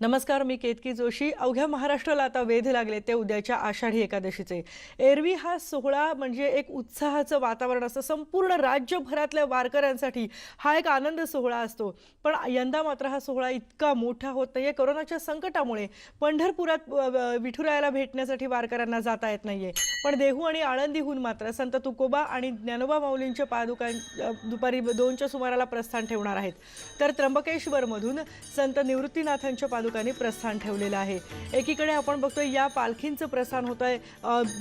नमस्कार मी केतकी जोशी. अवघ्या महाराष्ट्राला आता वेध लागले ते उद्याच्या आषाढी एकादशीचे. एरवी हा सोहळा म्हणजे एक उत्साहाचं वातावरण असतं. संपूर्ण राज्यभरातल्या वारकऱ्यांसाठी हा एक आनंद सोहळा असतो. पण यंदा मात्र हा सोहळा इतका मोठा होत नाहीये. कोरोनाच्या संकटामुळे पंढरपुरात विठुरायाला भेटण्यासाठी वारकऱ्यांना जाता येत नाहीये. पण देहू आणि आळंदीहून मात्र संत तुकोबा आणि ज्ञानोबा माऊलींच्या पादुकां दुपारी दोनच्या सुमाराला प्रस्थान ठेवणार आहेत. तर त्र्यंबकेश्वरमधून संत निवृत्तीनाथांच्या पादुकांनी प्रस्थान ठेवलेलं आहे. एकीकडे आपण बघतोय या पालखींचं प्रस्थान होत आहे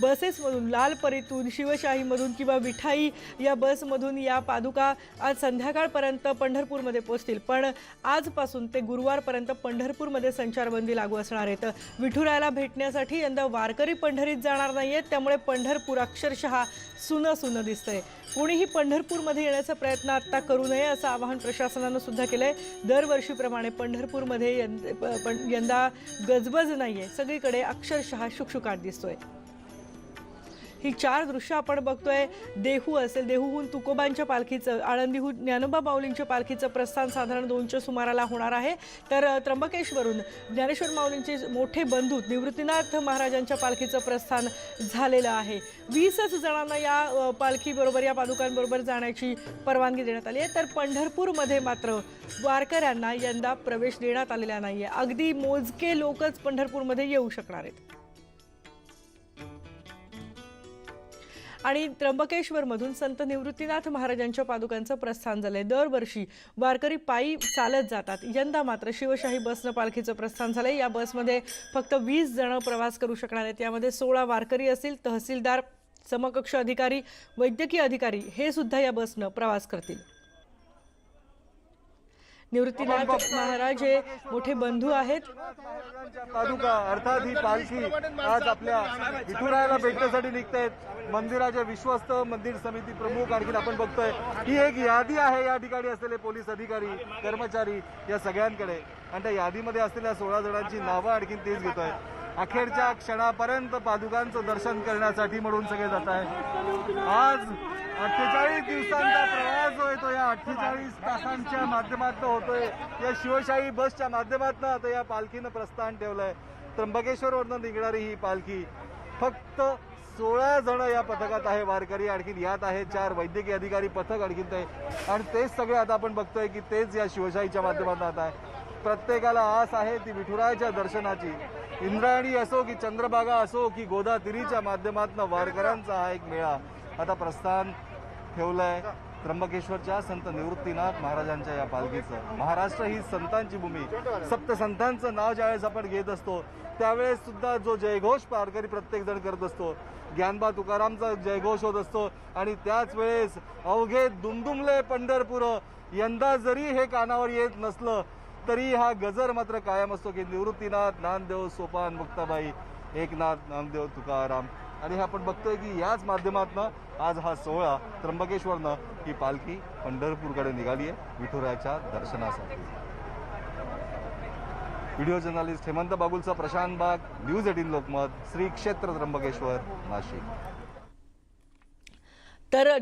बसेसमधून लालपरीतून शिवशाहीमधून किंवा विठाई या बसमधून या पादुका आज संध्याकाळपर्यंत पंढरपूरमध्ये पोहोचतील. पण आजपासून ते गुरुवारपर्यंत पंढरपूरमध्ये संचारबंदी लागू असणार आहेत. तर विठुरायाला भेटण्यासाठी यंदा वारकरी पंढरीत जाणार नाही आहेत त्यामुळे पंढरपूर अक्षरशः सुनं सुनं दिसतंय. कोणीही पंढरपूरमध्ये येण्याचा प्रयत्न आत्ता करू नये असं आवाहन प्रशासनानं सुद्धा केलं आहे दरवर्षीप्रमाणे पंढरपूरमध्ये पण यंदा गजबज नाहीये. सगळीकडे अक्षरशः शुकशुकाट दिसतोय. ही चार दृश्य आपण बघतोय. देहू असेल देहूहून तुकोबांच्या पालखीचं आळंदीहून ज्ञानोबा माऊलींच्या पालखीचं प्रस्थान साधारण दोनच्या सुमाराला होणार आहे. तर त्र्यंबकेश्वरून ज्ञानेश्वर माऊलींचे मोठे बंधू निवृत्तीनाथ महाराजांच्या पालखीचं प्रस्थान झालेलं आहे. वीसच जणांना या पालखीबरोबर या पादुकांबरोबर जाण्याची परवानगी देण्यात आली आहे. तर पंढरपूरमध्ये मात्र वारकऱ्यांना यंदा प्रवेश देण्यात आलेला नाही आहे अगदी मोजके लोकच पंढरपूरमध्ये येऊ शकणार आहेत. आणि त्र्यंबकेश्वरमधून संत निवृत्तीनाथ महाराजांच्या पादुकांचं प्रस्थान झालंय. दरवर्षी वारकरी पायी चालत जातात. यंदा मात्र शिवशाही बसनं पालखीचं प्रस्थान झालंय. या बसमध्ये फक्त वीस जण प्रवास करू शकणार आहेत. यामध्ये सोळा वारकरी असतील तहसीलदार समकक्ष अधिकारी वैद्यकीय अधिकारी हे सुद्धा या बसनं प्रवास करतील. निवृत्तीनाथ महाराज हे मोठे बंधू आहेत. पादुका अर्थात ही पालखी आज आपल्या विठुरायाला भेटण्यासाठी निघतायत. मंदिराचे विश्वस्त मंदिर समिती प्रमुख आणखी आपण बघतोय. ही एक यादी आहे या ठिकाणी असलेले पोलीस अधिकारी कर्मचारी या सगळ्यांकडे. आणि त्या यादीमध्ये असलेल्या सोळा जणांची नावं आणखी तेच घेतोय. अखेरच्या क्षणापर्यंत पादुकांचं दर्शन करण्यासाठी म्हणून सगळे जात आहे आज अठ्ठेचाळीस दिवसांचा प्रवास जो येतो या अठ्ठेचाळीस तासांच्या माध्यमातून होतोय. या शिवशाही बसच्या माध्यमातून आता या पालखीनं प्रस्थान ठेवलंय. त्र्यंबकेश्वरवरनं निघणारी ही पालखी फक्त सोळा जण या पथकात आहे. वारकरी आणखीन यात आहे चार वैद्यकीय अधिकारी पथक आणखीन ते. आणि तेच सगळे आता आपण बघतोय की तेच या शिवशाहीच्या माध्यमातून आता आहे. प्रत्येकाला आस आहे ती विठुरायाच्या दर्शनाची. इंद्रायणी असो की चंद्रभागा असो की गोदातिरीच्या माध्यमातून वारकऱ्यांचा हा एक मेळा. आता प्रस्थान ठेवलंय त्र्यंबकेश्वरच्या संत निवृत्तीनाथ महाराजांच्या या पालखीचं. महाराष्ट्र ही संतांची भूमी. सप्त संतांचं नाव ज्यावेळेस आपण घेत असतो त्यावेळेस सुद्धा जो जयघोष पारकरी प्रत्येक जण करत असतो ज्ञानबा तुकारामचा जयघोष होत असतो आणि त्याच वेळेस अवघे दुमदुमले पंढरपूर यंदा जरी हे कानावर येत नसलं तरी हा गजर मात्र कायम असतो की निवृत्तीनाथ नामदेव सोपान मुक्ताबाई एकनाथ नामदेव तुकाराम. आणि हे आपण बघतोय की याच माध्यमातनं आज हा सोहळा त्र्यंबकेश्वरनं ही पालखी पंढरपूरकडे निघाली आहे विठुरायाच्या दर्शनासाठी. व्हिडिओ जर्नलिस्ट हेमंत बागुलचा प्रशांत बाग न्यूज एटीन लोकमत श्री क्षेत्र त्र्यंबकेश्वर नाशिक. तर